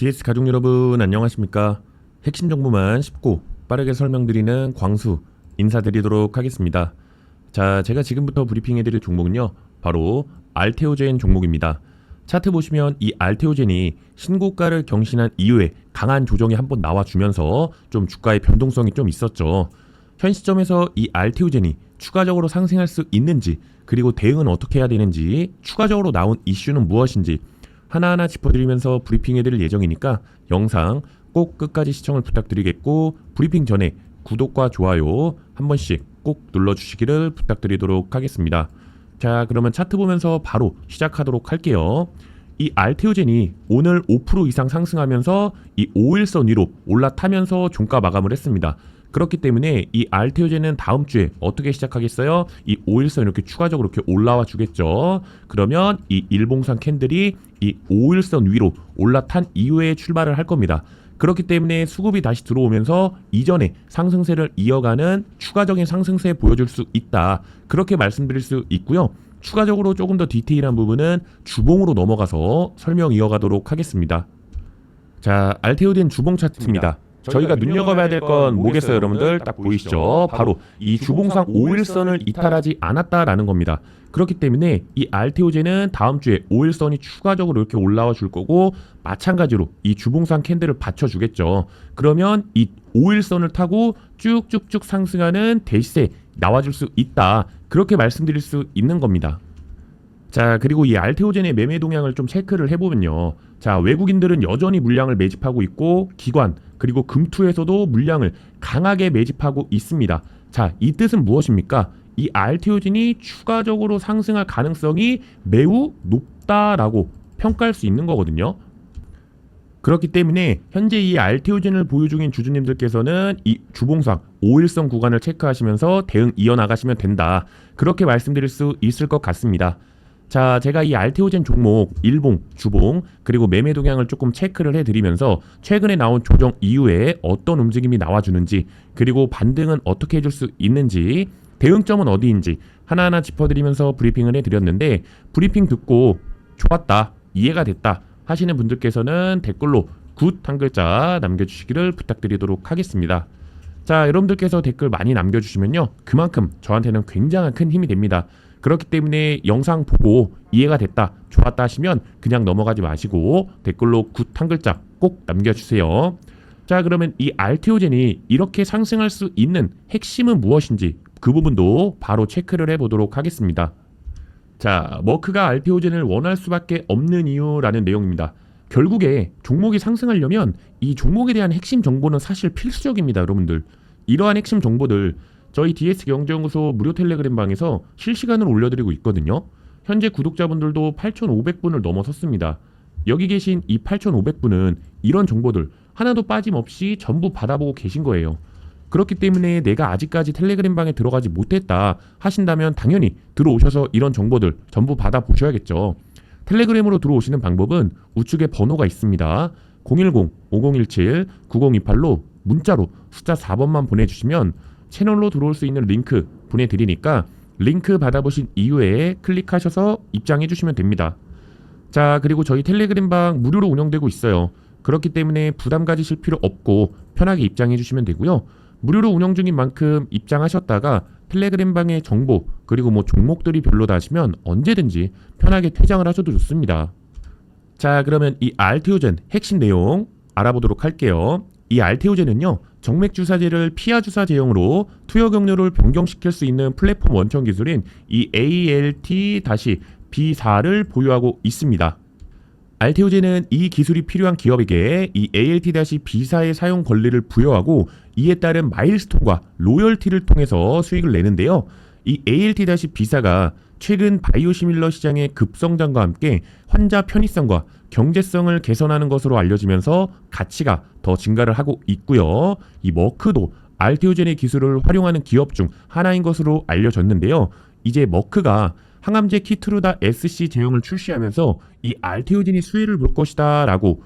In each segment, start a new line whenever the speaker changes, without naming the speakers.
DS 가족 여러분 안녕하십니까? 핵심 정보만 쉽고 빠르게 설명드리는 광수 인사드리도록 하겠습니다. 자, 제가 지금부터 브리핑해드릴 종목은요, 바로 알테오젠 종목입니다. 차트 보시면 이 알테오젠이 신고가를 경신한 이후에 강한 조정이 한번 나와주면서 좀 주가의 변동성이 좀 있었죠. 현 시점에서 이 알테오젠이 추가적으로 상승할 수 있는지 그리고 대응은 어떻게 해야 되는지 추가적으로 나온 이슈는 무엇인지 하나하나 짚어드리면서 브리핑해드릴 예정이니까 영상 꼭 끝까지 시청을 부탁드리겠고 브리핑 전에 구독과 좋아요 한 번씩 꼭 눌러주시기를 부탁드리도록 하겠습니다. 자 그러면 차트 보면서 바로 시작하도록 할게요. 이 알테오젠이 오늘 5% 이상 상승하면서 이 5일선 위로 올라타면서 종가 마감을 했습니다. 그렇기 때문에 이 알테오젠은 다음 주에 어떻게 시작하겠어요? 이 5일선 이렇게 추가적으로 이렇게 올라와 주겠죠. 그러면 이 일봉상 캔들이 이 5일선 위로 올라탄 이후에 출발을 할 겁니다. 그렇기 때문에 수급이 다시 들어오면서 이전에 상승세를 이어가는 추가적인 상승세 보여줄 수 있다. 그렇게 말씀드릴 수 있고요. 추가적으로 조금 더 디테일한 부분은 주봉으로 넘어가서 설명 이어가도록 하겠습니다. 자, 알테오젠 주봉 차트입니다. 저희가 눈여겨봐야 될 건 뭐겠어요, 여러분들? 딱 보이시죠? 바로 이 주봉상 5일선을 이탈하지 않았다라는 겁니다. 그렇기 때문에 이 알테오젠은 다음 주에 5일선이 추가적으로 이렇게 올라와 줄 거고 마찬가지로 이 주봉상 캔들을 받쳐 주겠죠. 그러면 이 5일선을 타고 쭉쭉쭉 상승하는 대시세 나와 줄 수 있다. 그렇게 말씀드릴 수 있는 겁니다. 자 그리고 이 알테오젠의 매매 동향을 좀 체크를 해보면요. 자 외국인들은 여전히 물량을 매집하고 있고 기관 그리고 금투에서도 물량을 강하게 매집하고 있습니다. 자 이 뜻은 무엇입니까? 이 알테오젠이 추가적으로 상승할 가능성이 매우 높다라고 평가할 수 있는 거거든요. 그렇기 때문에 현재 이 알테오젠을 보유 중인 주주님들께서는 이 주봉상 5일선 구간을 체크하시면서 대응 이어나가시면 된다. 그렇게 말씀드릴 수 있을 것 같습니다. 자, 제가 이 알테오젠 종목 일봉, 주봉, 그리고 매매 동향을 조금 체크를 해드리면서 최근에 나온 조정 이후에 어떤 움직임이 나와주는지, 그리고 반등은 어떻게 해줄 수 있는지, 대응점은 어디인지 하나하나 짚어드리면서 브리핑을 해드렸는데, 브리핑 듣고 좋았다, 이해가 됐다 하시는 분들께서는 댓글로 굿 한 글자 남겨주시기를 부탁드리도록 하겠습니다. 자, 여러분들께서 댓글 많이 남겨주시면요. 그만큼 저한테는 굉장한 큰 힘이 됩니다. 그렇기 때문에 영상 보고 이해가 됐다, 좋았다 하시면 그냥 넘어가지 마시고 댓글로 굿 한 글자 꼭 남겨주세요. 자, 그러면 이 알테오젠이 이렇게 상승할 수 있는 핵심은 무엇인지 그 부분도 바로 체크를 해보도록 하겠습니다. 자, 머크가 알테오젠을 원할 수밖에 없는 이유라는 내용입니다. 결국에 종목이 상승하려면 이 종목에 대한 핵심 정보는 사실 필수적입니다, 여러분들. 이러한 핵심 정보들 저희 DS 경제연구소 무료 텔레그램 방에서 실시간으로 올려드리고 있거든요. 현재 구독자분들도 8,500분을 넘어섰습니다. 여기 계신 이 8,500분은 이런 정보들 하나도 빠짐없이 전부 받아보고 계신 거예요. 그렇기 때문에 내가 아직까지 텔레그램 방에 들어가지 못했다 하신다면 당연히 들어오셔서 이런 정보들 전부 받아보셔야겠죠. 텔레그램으로 들어오시는 방법은 우측에 번호가 있습니다. 010-5017-9028로 문자로 숫자 4번만 보내주시면 채널로 들어올 수 있는 링크 보내드리니까 링크 받아보신 이후에 클릭하셔서 입장해 주시면 됩니다. 자 그리고 저희 텔레그램 방 무료로 운영되고 있어요. 그렇기 때문에 부담 가지실 필요 없고 편하게 입장해 주시면 되고요. 무료로 운영 중인 만큼 입장하셨다가 텔레그램 방의 정보 그리고 뭐 종목들이 별로다 하시면 언제든지 편하게 퇴장을 하셔도 좋습니다. 자 그러면 이 알테오젠 핵심 내용 알아보도록 할게요. 이 알테오젠은요 정맥 주사제를 피하 주사 제형으로 투여 경로를 변경시킬 수 있는 플랫폼 원천 기술인 이 ALT-B4를 보유하고 있습니다. 알테오젠은 이 기술이 필요한 기업에게 이 ALT-B4의 사용 권리를 부여하고 이에 따른 마일스톤과 로열티를 통해서 수익을 내는데요. 이 ALT-B4가 최근 바이오시밀러 시장의 급성장과 함께 환자 편의성과 경제성을 개선하는 것으로 알려지면서 가치가 더 증가를 하고 있고요. 이 머크도 알테오젠의 기술을 활용하는 기업 중 하나인 것으로 알려졌는데요. 이제 머크가 항암제 키트루다 SC 제형을 출시하면서 이 알테오젠이 수혜를 볼 것이다라고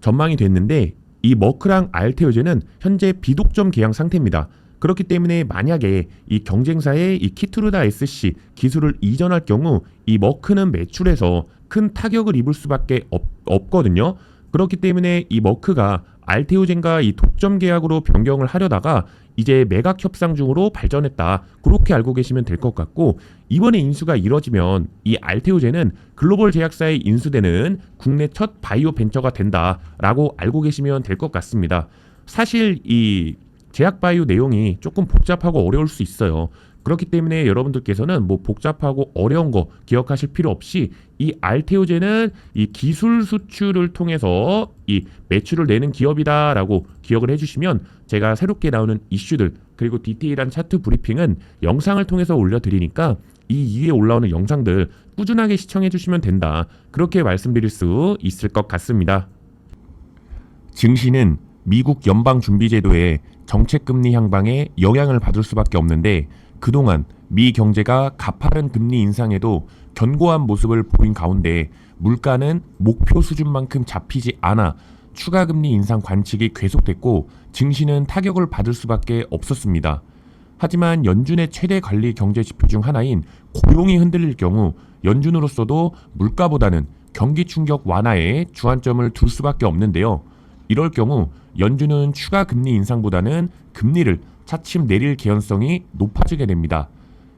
전망이 됐는데 이 머크랑 알테오젠은 현재 비독점 계약 상태입니다. 그렇기 때문에 만약에 이 경쟁사의 이 키트루다 SC 기술을 이전할 경우 이 머크는 매출에서 큰 타격을 입을 수밖에 없, 없거든요. 그렇기 때문에 이 머크가 알테오젠과 이 독점 계약으로 변경을 하려다가 이제 매각 협상 중으로 발전했다. 그렇게 알고 계시면 될 것 같고 이번에 인수가 이뤄지면 이 알테오젠은 글로벌 제약사에 인수되는 국내 첫 바이오 벤처가 된다라고 알고 계시면 될 것 같습니다. 사실 이 제약 바이오 내용이 조금 복잡하고 어려울 수 있어요. 그렇기 때문에 여러분들께서는 뭐 복잡하고 어려운 거 기억하실 필요 없이 이 알테오젠은 이 기술 수출을 통해서 이 매출을 내는 기업이다라고 기억을 해주시면 제가 새롭게 나오는 이슈들 그리고 디테일한 차트 브리핑은 영상을 통해서 올려드리니까 이 위에 올라오는 영상들 꾸준하게 시청해 주시면 된다. 그렇게 말씀드릴 수 있을 것 같습니다. 증시는 미국 연방준비제도의 정책금리 향방에 영향을 받을 수밖에 없는데 그동안 미 경제가 가파른 금리 인상에도 견고한 모습을 보인 가운데 물가는 목표 수준만큼 잡히지 않아 추가 금리 인상 관측이 계속됐고 증시는 타격을 받을 수밖에 없었습니다. 하지만 연준의 최대 관리 경제 지표 중 하나인 고용이 흔들릴 경우 연준으로서도 물가보다는 경기 충격 완화에 주안점을 둘 수밖에 없는데요. 이럴 경우 연준은 추가 금리 인상보다는 금리를 차츰 내릴 개연성이 높아지게 됩니다.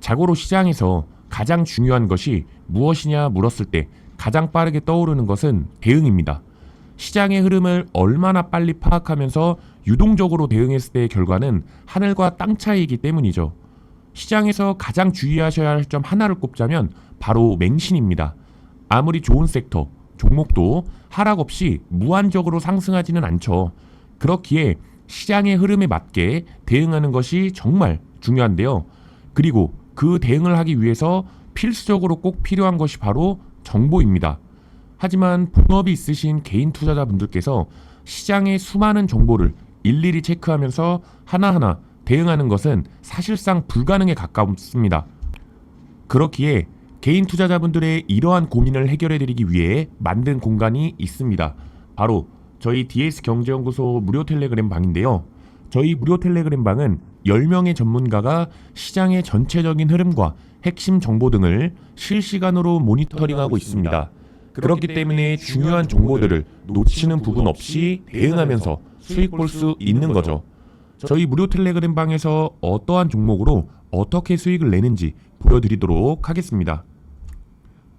자고로 시장에서 가장 중요한 것이 무엇이냐 물었을 때 가장 빠르게 떠오르는 것은 대응입니다. 시장의 흐름을 얼마나 빨리 파악하면서 유동적으로 대응했을 때의 결과는 하늘과 땅 차이이기 때문이죠. 시장에서 가장 주의하셔야 할 점 하나를 꼽자면 바로 맹신입니다. 아무리 좋은 섹터, 종목도 하락 없이 무한적으로 상승하지는 않죠. 그렇기에 시장의 흐름에 맞게 대응하는 것이 정말 중요한데요. 그리고 그 대응을 하기 위해서 필수적으로 꼭 필요한 것이 바로 정보입니다. 하지만 본업이 있으신 개인 투자자분들께서 시장의 수많은 정보를 일일이 체크하면서 하나하나 대응하는 것은 사실상 불가능에 가깝습니다. 그렇기에 개인 투자자분들의 이러한 고민을 해결해 드리기 위해 만든 공간이 있습니다. 바로 저희 DS 경제연구소 무료 텔레그램 방인데요. 저희 무료 텔레그램 방은 10명의 전문가가 시장의 전체적인 흐름과 핵심 정보 등을 실시간으로 모니터링하고 있습니다. 그렇기 때문에 중요한 정보들을 놓치는 부분 없이 대응하면서 수익 볼 수 있는 거죠. 저희 무료 텔레그램 방에서 어떠한 종목으로 어떻게 수익을 내는지 보여드리도록 하겠습니다.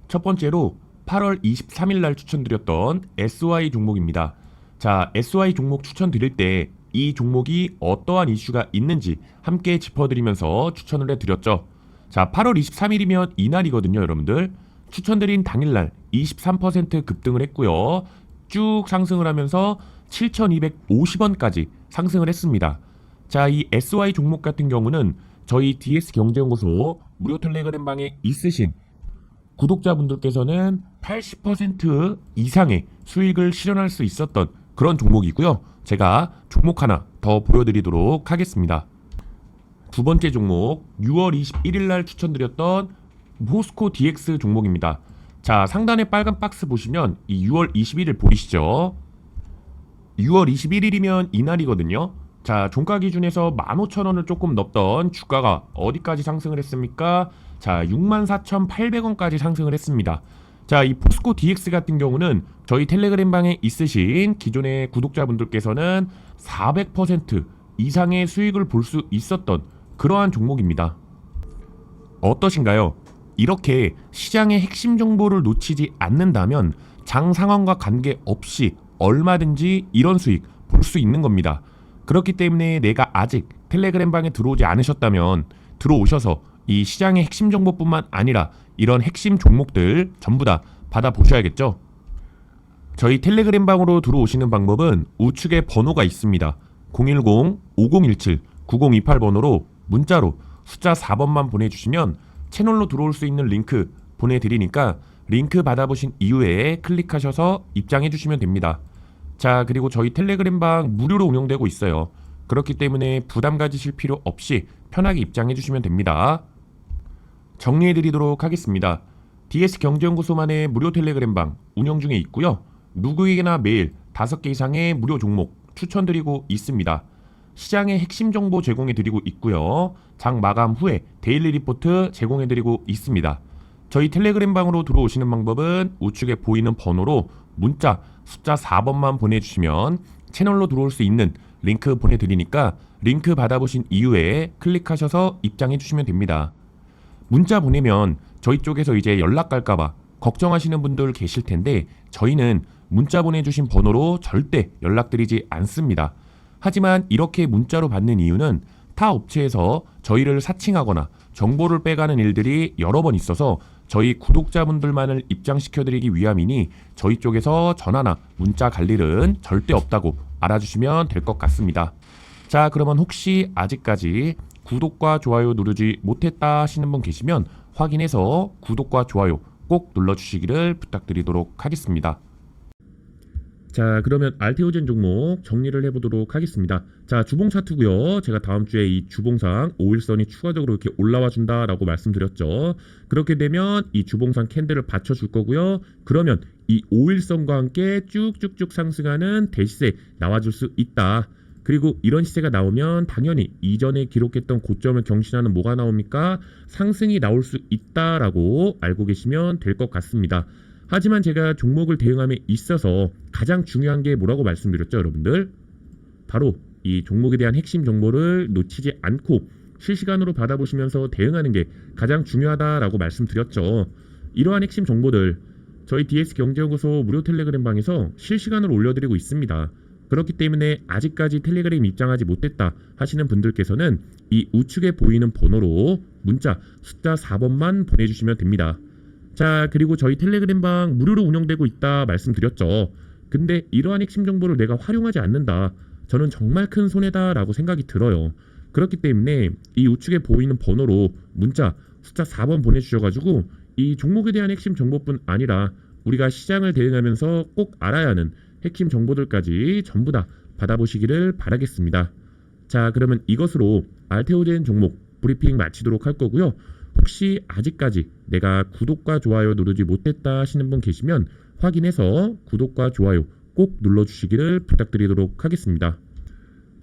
첫 번째로 8월 23일 날 추천드렸던 SY 종목입니다. 자, SY 종목 추천드릴 때 이 종목이 어떠한 이슈가 있는지 함께 짚어드리면서 추천을 해드렸죠. 자, 8월 23일이면 이날이거든요, 여러분들. 추천드린 당일날 23% 급등을 했고요. 쭉 상승을 하면서 7,250원까지 상승을 했습니다. 자, 이 SY 종목 같은 경우는 저희 DS 경제연구소 무료 텔레그램 방에 있으신 구독자분들께서는 80% 이상의 수익을 실현할 수 있었던 그런 종목이고요. 제가 종목 하나 더 보여드리도록 하겠습니다. 두 번째 종목 6월 21일 날 추천드렸던 모스코 DX 종목입니다. 자 상단에 빨간 박스 보시면 이 6월 21일 보이시죠? 6월 21일이면 이날이거든요. 자 종가 기준에서 15,000원을 조금 넘던 주가가 어디까지 상승을 했습니까? 자 64,800원까지 상승을 했습니다. 자, 이 포스코 DX 같은 경우는 저희 텔레그램 방에 있으신 기존의 구독자분들께서는 400% 이상의 수익을 볼 수 있었던 그러한 종목입니다. 어떠신가요? 이렇게 시장의 핵심 정보를 놓치지 않는다면 장 상황과 관계없이 얼마든지 이런 수익 볼 수 있는 겁니다. 그렇기 때문에 내가 아직 텔레그램 방에 들어오지 않으셨다면 들어오셔서 이 시장의 핵심 정보뿐만 아니라 이런 핵심 종목들 전부 다 받아 보셔야겠죠. 저희 텔레그램 방으로 들어오시는 방법은 우측에 번호가 있습니다. 010-5017-9028 번호로 문자로 숫자 4번만 보내주시면 채널로 들어올 수 있는 링크 보내드리니까 링크 받아보신 이후에 클릭하셔서 입장해 주시면 됩니다. 자, 그리고 저희 텔레그램 방 무료로 운영되고 있어요. 그렇기 때문에 부담 가지실 필요 없이 편하게 입장해 주시면 됩니다. 정리해 드리도록 하겠습니다. DS 경제연구소만의 무료 텔레그램 방 운영 중에 있고요. 누구에게나 매일 5개 이상의 무료 종목 추천드리고 있습니다. 시장의 핵심 정보 제공해 드리고 있고요. 장 마감 후에 데일리 리포트 제공해 드리고 있습니다. 저희 텔레그램 방으로 들어오시는 방법은 우측에 보이는 번호로 문자 숫자 4번만 보내주시면 채널로 들어올 수 있는 링크 보내드리니까 링크 받아보신 이후에 클릭하셔서 입장해 주시면 됩니다. 문자 보내면 저희 쪽에서 이제 연락 갈까봐 걱정하시는 분들 계실 텐데 저희는 문자 보내주신 번호로 절대 연락드리지 않습니다. 하지만 이렇게 문자로 받는 이유는 타 업체에서 저희를 사칭하거나 정보를 빼가는 일들이 여러 번 있어서 저희 구독자분들만을 입장시켜드리기 위함이니 저희 쪽에서 전화나 문자 갈 일은 절대 없다고 알아주시면 될 것 같습니다. 자, 그러면 혹시 아직까지 구독과 좋아요 누르지 못했다 하시는 분 계시면 확인해서 구독과 좋아요 꼭 눌러주시기를 부탁드리도록 하겠습니다. 자, 그러면 알테오젠 종목 정리를 해보도록 하겠습니다. 자, 주봉 차트고요. 제가 다음 주에 이 주봉상 5일선이 추가적으로 이렇게 올라와 준다라고 말씀드렸죠. 그렇게 되면 이 주봉상 캔들을 받쳐줄 거고요. 그러면 이 5일선과 함께 쭉쭉쭉 상승하는 대시세 나와줄 수 있다. 그리고 이런 시세가 나오면 당연히 이전에 기록했던 고점을 경신하는 뭐가 나옵니까? 상승이 나올 수 있다라고 알고 계시면 될 것 같습니다. 하지만 제가 종목을 대응함에 있어서 가장 중요한 게 뭐라고 말씀드렸죠, 여러분들? 바로 이 종목에 대한 핵심 정보를 놓치지 않고 실시간으로 받아보시면서 대응하는 게 가장 중요하다라고 말씀드렸죠. 이러한 핵심 정보들 저희 DS 경제연구소 무료 텔레그램 방에서 실시간으로 올려드리고 있습니다. 그렇기 때문에 아직까지 텔레그램 입장하지 못했다 하시는 분들께서는 이 우측에 보이는 번호로 문자 숫자 4번만 보내주시면 됩니다. 자, 그리고 저희 텔레그램 방 무료로 운영되고 있다 말씀드렸죠. 근데 이러한 핵심 정보를 내가 활용하지 않는다. 저는 정말 큰 손해다라고 생각이 들어요. 그렇기 때문에 이 우측에 보이는 번호로 문자 숫자 4번 보내주셔가지고 이 종목에 대한 핵심 정보뿐 아니라 우리가 시장을 대응하면서 꼭 알아야 하는 핵심 정보들까지 전부 다 받아보시기를 바라겠습니다. 자, 그러면 이것으로 알테오젠 종목 브리핑 마치도록 할 거고요. 혹시 아직까지 내가 구독과 좋아요 누르지 못했다 하시는 분 계시면 확인해서 구독과 좋아요 꼭 눌러주시기를 부탁드리도록 하겠습니다.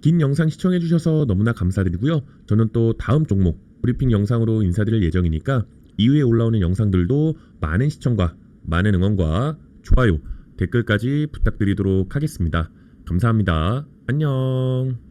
긴 영상 시청해주셔서 너무나 감사드리고요. 저는 또 다음 종목 브리핑 영상으로 인사드릴 예정이니까 이후에 올라오는 영상들도 많은 시청과 많은 응원과 좋아요, 댓글까지 부탁드리도록 하겠습니다. 감사합니다. 안녕.